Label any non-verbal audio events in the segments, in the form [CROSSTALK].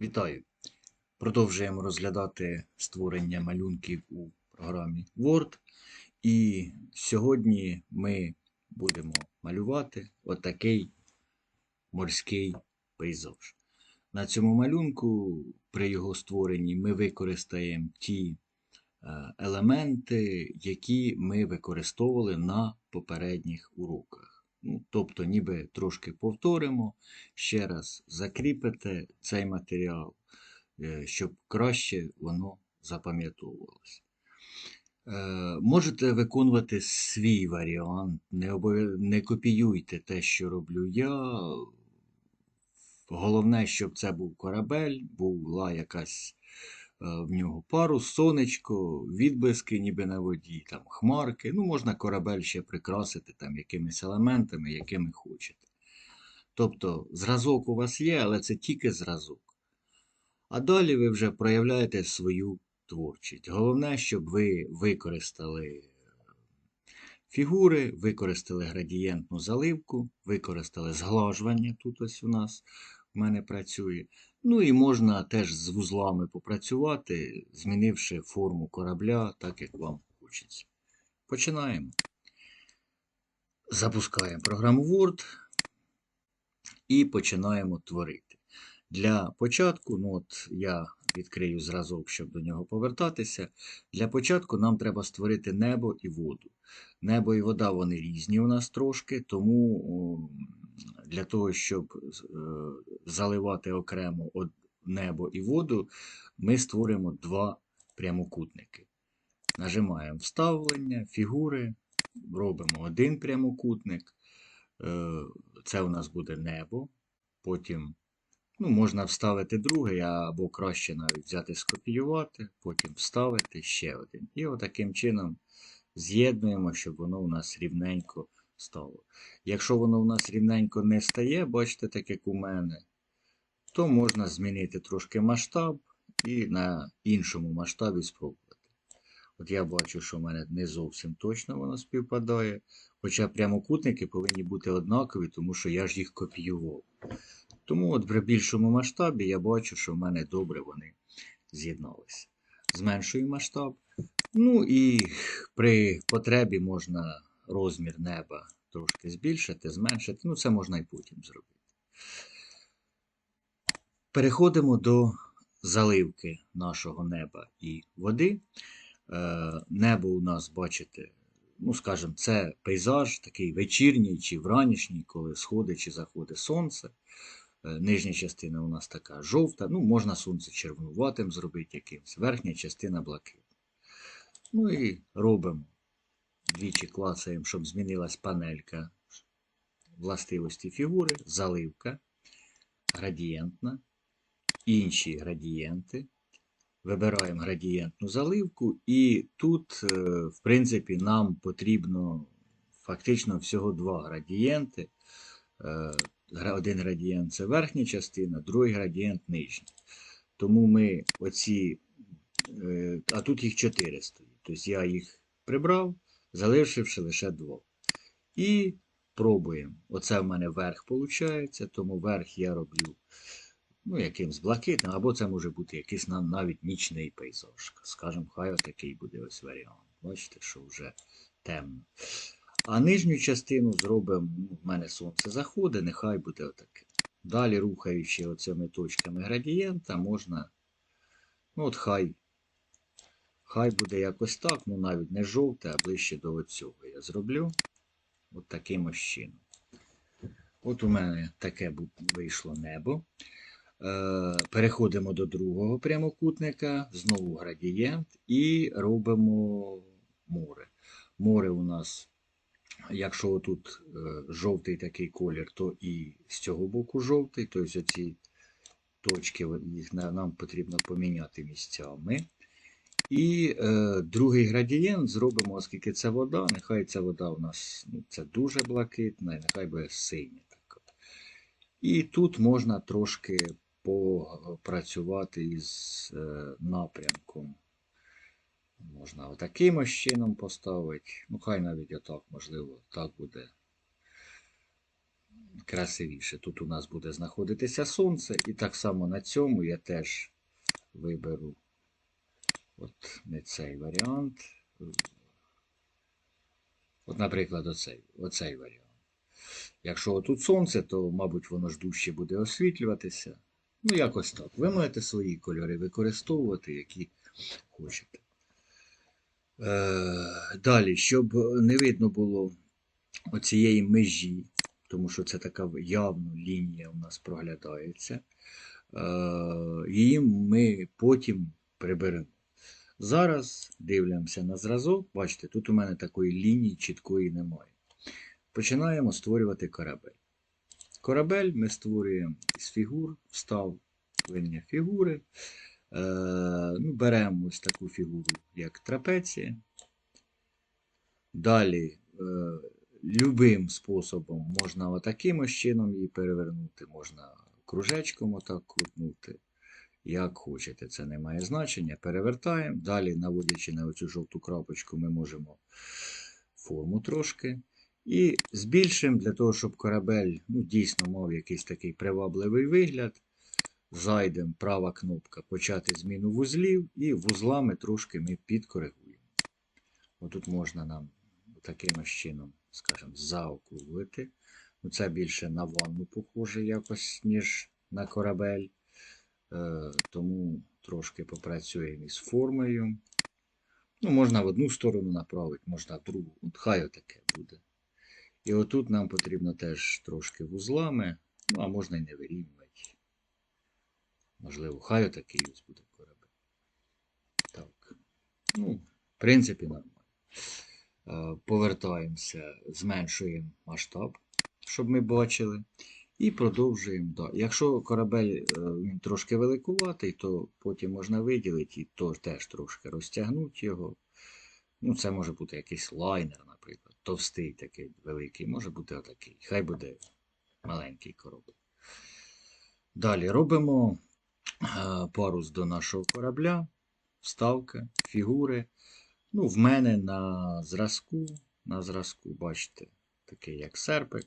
Вітаю! Продовжуємо розглядати створення малюнків у програмі Word. І сьогодні ми будемо малювати отакий морський пейзаж. На цьому малюнку при його створенні ми використаємо ті е, елементи, які ми використовували на попередніх уроках. Ну, тобто, ніби трошки повторимо, ще раз закріпите цей матеріал, е, щоб краще воно запам'ятовувалося. Е, Можете виконувати свій варіант, не, обов'я- не копіюйте те, що роблю я. Головне, щоб це був корабель, була якась в нього парус, сонечко, відблиски ніби на воді, там хмарки. Ну, можна корабель ще прикрасити там якимись елементами, якими хочете. Тобто зразок у вас є, але це тільки зразок. А далі ви вже проявляєте свою творчість. Головне, щоб ви використали фігури, використали градієнтну заливку, використали зглажування. Тут ось у нас в мене працює. Ну і можна теж з вузлами попрацювати, змінивши форму корабля, так як вам хочеться. Починаємо. Запускаємо програму Word і починаємо творити. Для початку, ну от я відкрию зразок, щоб до нього повертатися. Для початку нам треба створити небо і воду. Небо і вода вони різні у нас трошки, тому для того, щоб е, заливати окремо небо і воду, ми створимо два прямокутники. Нажимаємо вставлення, фігури, робимо один прямокутник. Е, Це у нас буде небо. Потім ну, можна вставити другий, або краще навіть взяти скопіювати, потім вставити ще один. І отаким чином з'єднуємо, щоб воно у нас рівненько стало. Якщо воно у нас рівненько не стає, бачите, так як у мене, то можна змінити трошки масштаб і на іншому масштабі спробувати. От я бачу, що в мене не зовсім точно воно співпадає. Хоча прямокутники повинні бути однакові, тому що я ж їх копіював. Тому от при більшому масштабі я бачу, що в мене добре вони з'єдналися. Зменшую масштаб. Ну і при потребі можна розмір неба трошки збільшити, зменшити. Ну, це можна і потім зробити. Переходимо до заливки нашого неба і води. Е, Небо у нас, бачите, ну, скажімо, це пейзаж такий вечірній чи вранішній, коли сходить чи заходить сонце. Е, Нижня частина у нас така жовта, ну, можна сонце червонуватим зробити якимось, верхня частина блакитна. Ну і робимо. Двічі клацаємо, щоб змінилась панелька властивості фігури, заливка, градієнтна, інші градієнти. Вибираємо градієнтну заливку, і тут, е, в принципі, нам потрібно фактично всього два градієнти. Е, Один градієнт це верхня частина, другий градієнт нижній. Тому ми оці, е, а тут їх чотири стоїть. Тобто я їх прибрав, залишивши лише два. І пробуємо. Оце в мене верх виходить, тому верх я роблю ну, якимсь блакитним, або це може бути якийсь навіть нічний пейзаж. Скажемо, хай отакий буде ось варіант. Бачите, що вже темно. А нижню частину зробимо, ну, в мене сонце заходить, нехай буде отаке. Далі, рухаючи оцими точками градієнта, можна, ну от хай, хай буде якось так, ну навіть не жовте, а ближче до оцього я зроблю. От таким ось чином. От у мене таке вийшло небо. Е, Переходимо до другого прямокутника, знову градієнт, і робимо море. Море у нас, якщо тут е, жовтий такий колір, то і з цього боку жовтий, тобто оці точки, їх нам потрібно поміняти місцями. І е, другий градієнт зробимо, оскільки це вода, нехай ця вода у нас ну, це дуже блакитна, і нехай буде синя. така. І тут можна трошки попрацювати із е, напрямком. Можна отаким ось чином поставити. Ну, хай навіть отак, можливо, так буде красивіше. Тут у нас буде знаходитися сонце, і так само на цьому я теж виберу от не цей варіант. От, наприклад, оцей, оцей варіант. Якщо тут сонце, то, мабуть, воно ж дужче буде освітлюватися. Ну, якось так. Ви можете свої кольори використовувати, які хочете. Е, далі, щоб не видно було оцієї межі, тому що це така явно лінія у нас проглядається. Е, її ми потім приберемо. Зараз дивимося на зразок. Бачите, тут у мене такої лінії чіткої немає. Починаємо створювати корабель. Корабель ми створюємо з фігур, вставлення фігури. Е, ну, беремо ось таку фігуру, як трапеція. Далі, е, любим способом можна отаким чином її перевернути, можна кружечком отак крутнути. Як хочете, це не має значення. Перевертаємо. Далі, наводячи на оцю жовту крапочку, ми можемо форму трошки. І збільшимо для того, щоб корабель ну, дійсно мав якийсь такий привабливий вигляд. Зайдемо права кнопка Почати зміну вузлів, і вузлами трошки ми підкоригуємо. Отут можна нам таким чином, скажімо, заокруглити. Ну, Це більше на ванну похоже якось, ніж на корабель. Е, тому трошки попрацюємо із формою. Ну, Можна в одну сторону направити, можна в другу. От хай отаке буде. І отут нам потрібно теж трошки вузлами, ну, а можна і не вирівнювати. Можливо, хай отакий ось буде корабель. Так. Ну, в принципі, нормально. Е, Повертаємося, зменшуємо масштаб, щоб ми бачили. І продовжуємо далі. Якщо корабель е, він трошки великуватий, то потім можна виділити і то теж трошки розтягнути його. Ну, це може бути якийсь лайнер, наприклад. Товстий такий великий, може бути отакий. Хай буде маленький корабель. Далі робимо е, парус до нашого корабля, вставка, фігури. Ну, в мене на зразку, на зразку, бачите, такий як серпик.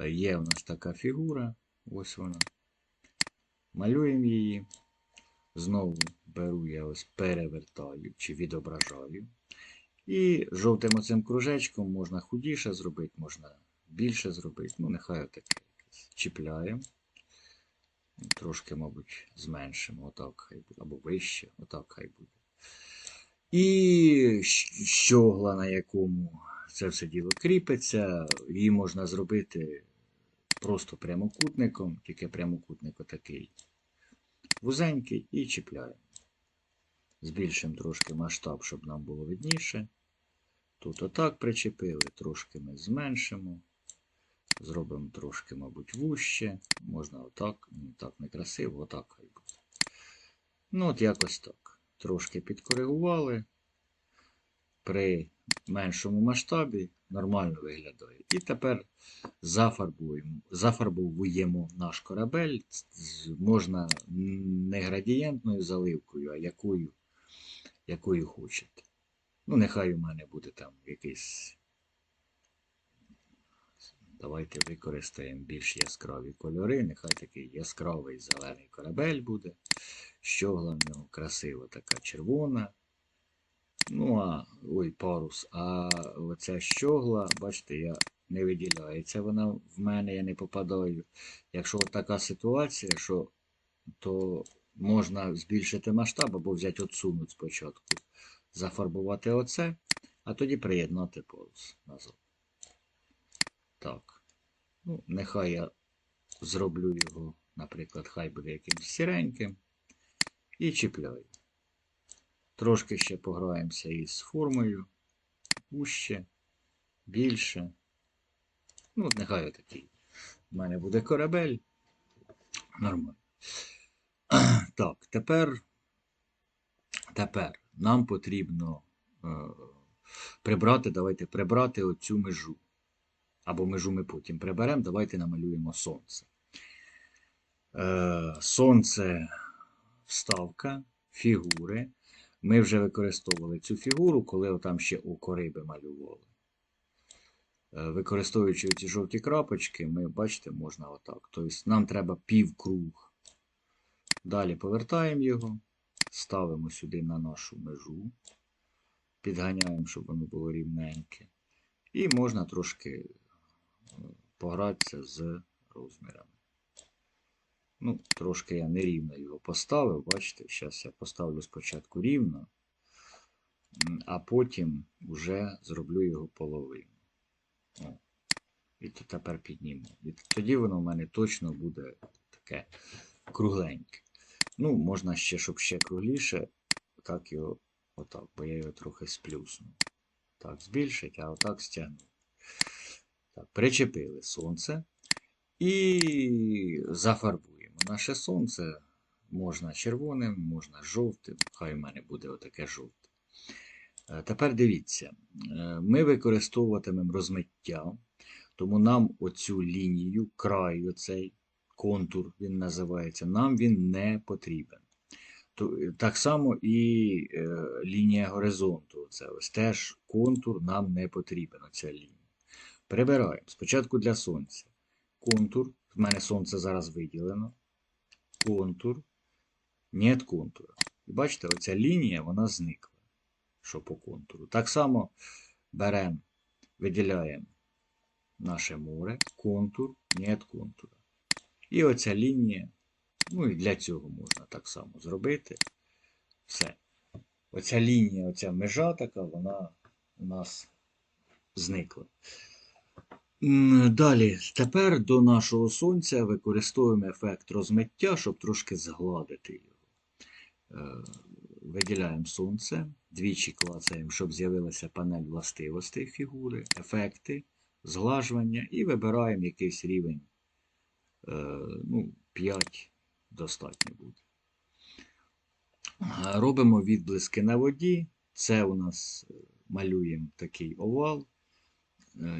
Е, Є у нас така фігура, ось вона. Малюємо її. Знову беру я ось перевертаю чи відображаю. І жовтим оцим кружечком можна худіше зробити, можна більше зробити. Ну, нехай отаке якесь. Чіпляємо. Трошки, мабуть, зменшимо, отак хай буде, або вище, отак хай буде. І щогла, на якому це все діло кріпиться, її можна зробити просто прямокутником, тільки прямокутник отакий вузенький, і чіпляємо. Збільшимо трошки масштаб, щоб нам було видніше. Тут отак причепили, трошки ми зменшимо. Зробимо трошки, мабуть, вуще. Можна отак, так некрасиво, отак хай буде. Ну, от якось так. Трошки підкоригували. При меншому масштабі нормально виглядає. І тепер зафарбуємо, зафарбовуємо наш корабель. Можна не градієнтною заливкою, а якою, якою хочете. Ну, нехай у мене буде там якийсь. Давайте використаємо більш яскраві кольори. Нехай такий яскравий зелений корабель буде. Щогла красива така червона. Ну, а ой, парус. А оця щогла, бачите, я не виділяється вона в мене, я не попадаю. Якщо от така ситуація, що то можна збільшити масштаб або взяти отсунути спочатку, зафарбувати оце, а тоді приєднати парус назад. Так. Ну, нехай я зроблю його, наприклад, хай буде якимось сіреньким. І чіпляю. Трошки ще пограємося із формою. Вуще, більше. Ну, нехай отакий. У мене буде корабель. Нормально. [CLEARS THROAT] Так, тепер, тепер нам потрібно е, прибрати, давайте прибрати оцю межу. Або межу ми потім приберемо, давайте намалюємо сонце. Е, сонце вставка, фігури. Ми вже використовували цю фігуру, коли там ще око риби малювали. Е, Використовуючи ці жовті крапочки, ми бачите, можна отак. Тобто нам треба півкруг. Далі повертаємо його, ставимо сюди на нашу межу, підганяємо, щоб воно було рівненьке. І можна трошки е, погратися з розмірами. Ну, трошки я нерівно його поставив, бачите, зараз я поставлю спочатку рівно, а потім вже зроблю його половину. О. І то тепер підніму. І тоді воно в мене точно буде таке кругленьке. Ну, можна ще, щоб ще кругліше, так його, отак, бо я його трохи сплюсну. Так, збільшить, а отак стягну. Так, причепили сонце і зафарбуємо. Наше сонце можна червоним, можна жовтим. Хай в мене буде отаке жовте. Е, Тепер дивіться, е, ми використовуватимемо розмиття, тому нам оцю лінію, край, оцей контур, він називається, нам він не потрібен. Е, Так само і лінія горизонту. Це ось теж контур нам не потрібен, оця лінія. Прибираємо. Спочатку для сонця. Контур. В мене сонце зараз виділено. Контур. Нет контура. І бачите, оця лінія, вона зникла. Що по контуру. Так само беремо, виділяємо наше море, контур, нет контура. І оця лінія. Ну і для цього можна так само зробити. Все. Оця лінія, оця межа така, вона у нас зникла. Далі, тепер до нашого сонця використовуємо ефект розмиття, щоб трошки згладити його. Е, Виділяємо сонце, двічі клацаємо, щоб з'явилася панель властивостей фігури, ефекти, зглажування і вибираємо якийсь рівень. Е, Ну, 5 достатньо буде. Е, Робимо відблиски на воді. Це у нас малюємо такий овал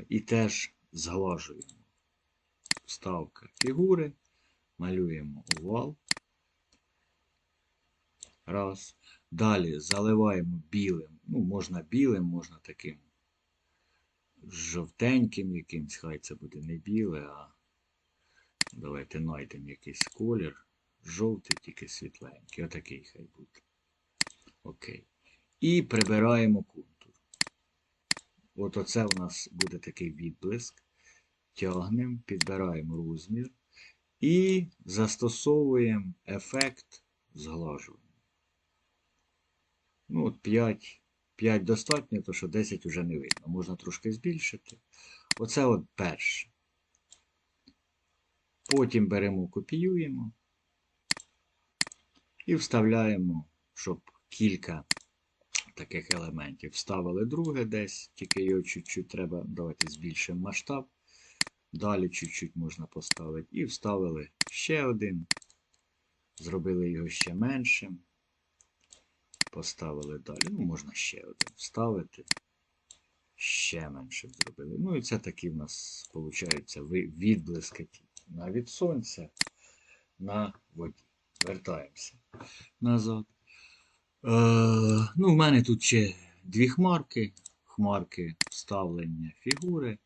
і теж зглажуємо. Вставка фігури, малюємо овал. Раз. Далі заливаємо білим. Ну, можна білим, можна таким жовтеньким якимсь, хай це буде не біле, а давайте знайдемо якийсь колір. Жовтий, тільки світленький. Отакий хай буде. Окей. І прибираємо контур. От оце у нас буде такий відблиск. Тягнемо, підбираємо розмір і застосовуємо ефект зглажування. Ну, от 5, 5 достатньо, то що 10 вже не видно. Можна трошки збільшити. Оце от перше. Потім беремо, копіюємо і вставляємо, щоб кілька таких елементів. Вставили друге десь, тільки його чуть-чуть треба, давайте збільшимо масштаб. Далі чуть-чуть можна поставити. І вставили ще один. Зробили його ще меншим. Поставили далі. Ну, можна ще один вставити. Ще меншим зробили. Ну і це такі в нас, виходить, відблиски навіть сонця на воді. Вертаємося назад. Е, ну, в мене тут ще дві хмарки. Хмарки вставлення фігури.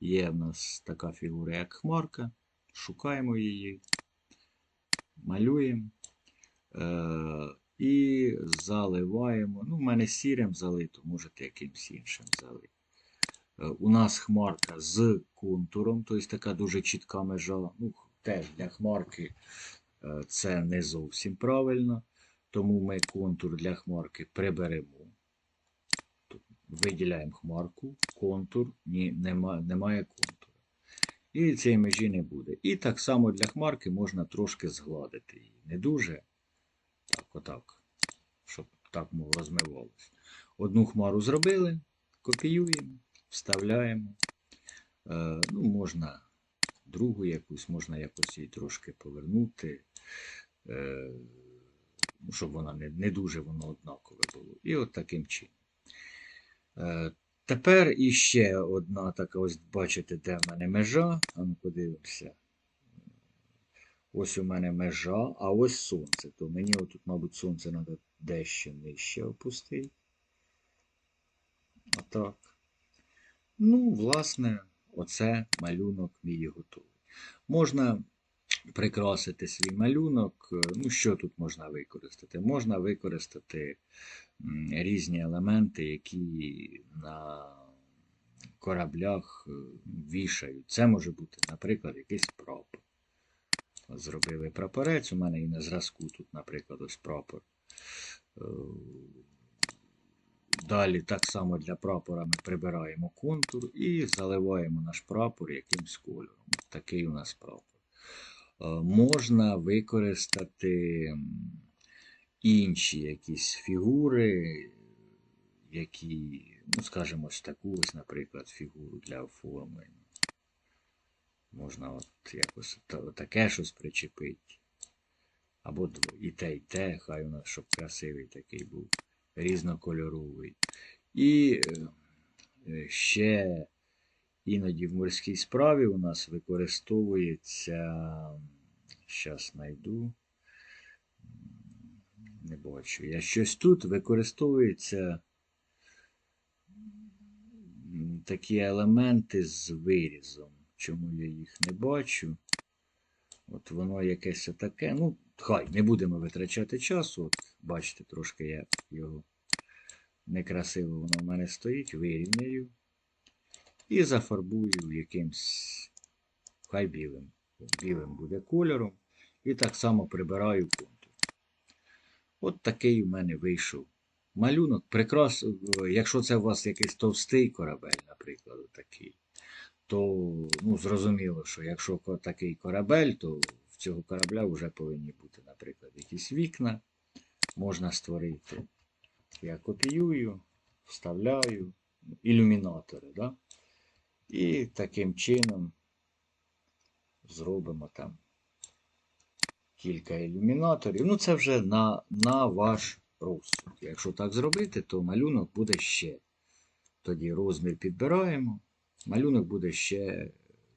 Є в нас така фігура, як хмарка. Шукаємо її, малюємо е, і заливаємо. Ну, в мене сірим залито, можете якимось іншим залити. Е, у нас хмарка з контуром, тобто така дуже чітка межа. Ну, теж для хмарки е, це не зовсім правильно. Тому ми контур для хмарки приберемо. Виділяємо хмарку, контур, ні, нема, немає контура. І цієї межі не буде. І так само для хмарки можна трошки згладити її. Не дуже. Так, отак. Щоб так мов розмивалося. Одну хмару зробили, копіюємо, вставляємо. Е, ну, можна другу якусь, можна якось її трошки повернути. Е, ну, щоб вона не, не дуже воно однакове було. І от таким чином. Е, Тепер іще одна така, ось бачите, де в мене межа. А ну подивимося. Ось у мене межа, а ось сонце. То мені отут, мабуть, сонце треба дещо нижче опустити. Отак. Ну, власне, оце малюнок мій готовий. Можна прикрасити свій малюнок. е, Ну, що тут можна використати? Можна використати різні елементи, які на кораблях е, вішають. Це може бути, наприклад, якийсь прапор. Зробили прапорець, у мене і на зразку тут, наприклад, ось прапор. Е, Далі так само для прапора ми прибираємо контур і заливаємо наш прапор якимсь кольором. Такий у нас прапор. Е, Можна використати інші якісь фігури, які, ну, скажімо, ось таку ось, наприклад, фігуру для оформлення. Можна от якось таке щось причепити. Або і те, і те, хай у нас, щоб красивий такий був, різнокольоровий. І е, ще іноді в морській справі у нас використовується, зараз знайду, не бачу, я щось тут використовується такі елементи з вирізом. Чому я їх не бачу? От воно якесь таке. Ну, хай, не будемо витрачати часу. От, бачите, трошки я його некрасиво воно в мене стоїть, вирівняю. І зафарбую якимсь хай білим. Білим буде кольором. І так само прибираю контур. От такий у мене вийшов малюнок. Прикрас... Якщо це у вас якийсь товстий корабель, наприклад, такий, то ну, зрозуміло, що якщо такий корабель, то в цього корабля вже повинні бути, наприклад, якісь вікна. Можна створити. Я копіюю, вставляю ілюмінатори. Да? І таким чином зробимо там кілька ілюмінаторів. Ну, це вже на, на ваш розсуд. Якщо так зробити, то малюнок буде ще. Тоді розмір підбираємо, малюнок буде ще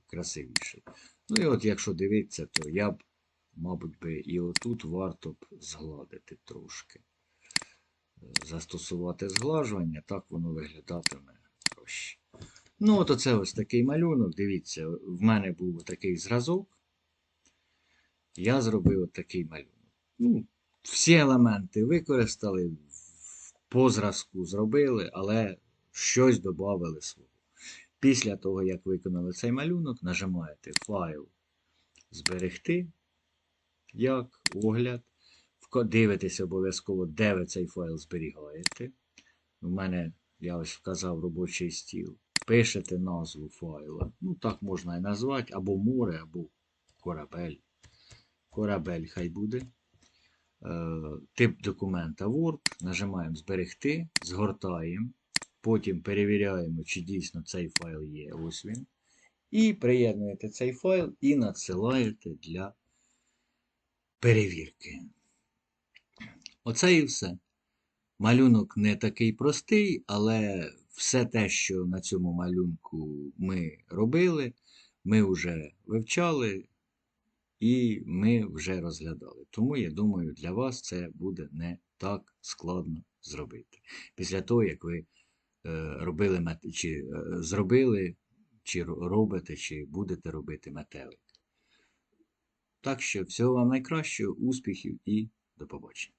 красивіший. Ну і от якщо дивитися, то я б, мабуть, би і отут варто б згладити трошки. Застосувати зглажування, так воно виглядатиме краще. Ну, от оце ось такий малюнок. Дивіться, в мене був такий зразок. Я зробив от такий малюнок. Ну, всі елементи використали, по зразку зробили, але щось додали свого. Після того, як виконали цей малюнок, нажимаєте файл Зберегти, як огляд. Дивитесь обов'язково, де ви цей файл зберігаєте. У мене, я ось вказав робочий стіл. Пишете назву файла. Ну, так можна і назвати, або море, або корабель. Корабель хай буде. Е, тип документа Word. Нажимаємо Зберегти, згортаємо. Потім перевіряємо, чи дійсно цей файл є. Ось він. І приєднуєте цей файл і надсилаєте для перевірки. Оце і все. Малюнок не такий простий, але все те, що на цьому малюнку ми робили, ми вже вивчали і ми вже розглядали. Тому, я думаю, для вас це буде не так складно зробити. Після того, як ви е, робили чи е, зробили, чи робите, чи будете робити метелик. Так що всього вам найкращого, успіхів і до побачення.